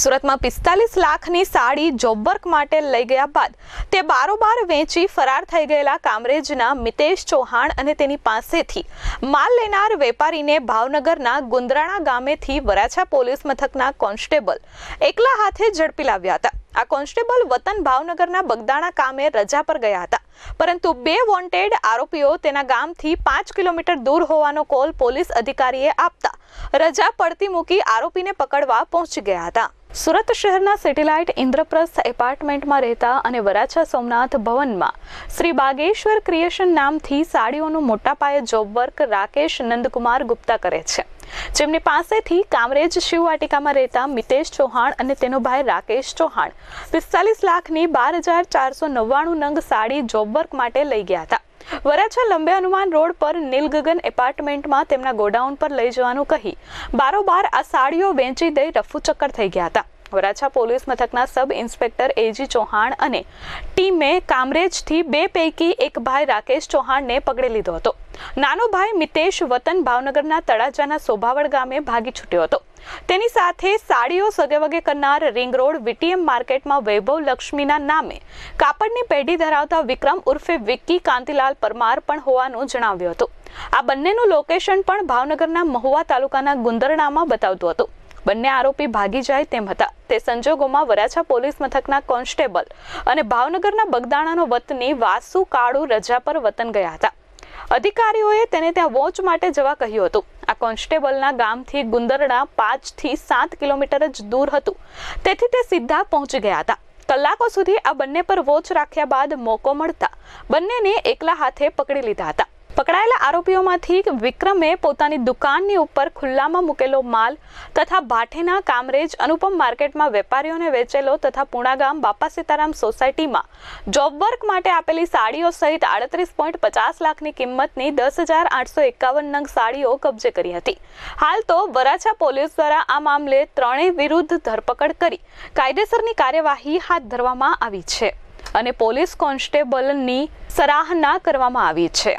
સુરતમાં પિસ્તાલીસ લાખની સાડી જોબવર્ક માટે લઈ ગયા બાદ તે બારોબાર વેચી ફરાર થઈ ગયેલા કામરેજના મિતેશ ચૌહાણ અને તેની પાસેથી માલ લેનાર વેપારીને ભાવનગરના ગુંદરાણા ગામેથી વરાછા પોલીસ મથકના કોન્સ્ટેબલ એકલા હાથે ઝડપી લાવ્યા હતા. આ કોન્સ્ટેબલ વતન ભાવનગરના બગદાણા કામે રજા પર ગયા હતા. પરંતુ બે વોન્ટેડ આરોપીઓ તેના ગામથી પાંચ કિલોમીટર દૂર હોવાનો કોલ પોલીસ અધિકારીએ આપતા રજા પડતી મૂકી આરોપીને પકડવા પહોંચી ગયા હતા. સુરત શહેરના સેટેલાઇટ ઇન્દ્રપ્રસ્થ એપાર્ટમેન્ટમાં રહેતા અને વરાછા સોમનાથ ભવનમાં શ્રી બાગેશ્વર ક્રિએશન નામથી સાડીઓનું મોટા પાયે જોબ વર્ક રાકેશ નંદકુમાર ગુપ્તા કરે છે. જેમની પાસેથી કામરેજ શિવવાટિકામાં રહેતા મિતેશ ચૌહાણ અને તેનો ભાઈ રાકેશ ચૌહાણ પિસ્તાલીસ લાખની બાર હજાર ચારસો નવ્વાણું નંગ સાડી જોબવર્ક માટે લઈ ગયા હતા. વરાછા લંબે હનુમાન રોડ પર નીલગગન એપાર્ટમેન્ટમાં તેમના ગોડાઉન પર લઈ જવાનું કહી બારોબાર આ સાડીઓ વેચી દઈ રફુ ચક્કર થઈ ગયા હતા. વરાછા પોલીસ મથકના સબ ઇન્સ્પેક્ટર એજી ચૌહાણ અને ટીમે કામરેજથી બે પૈકી એક ભાઈ રાકેશ ચૌહાણને પકડી લીધો હતો. નાનો ભાઈ મિતેશ વતન ભાવનગરના તળાજાના સોભાવડ ગામે ભાગી છૂટ્યો હતો. તેની સાથે સાડીઓ સગેવગે કરનાર રિંગ રોડ વીટીએમ માર્કેટમાં વૈભવ લક્ષ્મીના નામે કાપડની પેઢી ધરાવતા વિક્રમ ઉર્ફે વિક્કી કાંતિલાલ પરમાર પણ હોવાનું જણાવ્યું હતું. આ બંનેનું લોકેશન પણ ભાવનગરના મહુવા તાલુકાના ગુંદરણામાં બતાવતું હતું. બંને આરોપી ભાગી જાય તેમ હતા. તે સંજોગોમાં વરાછા પોલીસ મથકના કોન્સ્ટેબલ અને ભાવનગરના બગદાણાનો વતની વાસુ કાળુ રજા પર વતન ગયા હતા. અધિકારીઓએ તેને ત્યાં વોચ માટે જવા કહ્યું હતું. આ કોન્સ્ટેબલના ગામથી ગુંદરણા પાંચથી સાત કિલોમીટર જ દૂર હતું. તેથી તે સીધા પહોંચી ગયા હતા. કલાકો સુધી આ બંને પર વોચ રાખ્યા બાદ મોકો મળતા બંનેને એકલા હાથે પકડી લીધા હતા. પકડાયેલા આરોપીઓમાંથી વિક્રમે પોતાની દુકાનની ઉપર ખુલ્લામાં મૂકેલો માલ તથા ભાઠેના કામરેજ, અનુપમ માર્કેટમાં વેપારીઓને વેચેલો તથા પુણાગામ બાપા સીતારામ સોસાયટીમાં જોબ વર્ક માટે આપેલી સાડીઓ સહિત આડત્રીસ પોઈન્ટ પચાસ લાખની કિંમતની દસ હજાર આઠસો એકાવન નંગ સાડીઓ કબજે કરી હતી. હાલ તો વરાછા પોલીસ દ્વારા આ મામલે ત્રણેય વિરુદ્ધ ધરપકડ કરી કાયદેસરની કાર્યવાહી હાથ ધરવામાં આવી છે અને પોલીસ કોન્સ્ટેબલની સરાહના કરવામાં આવી છે.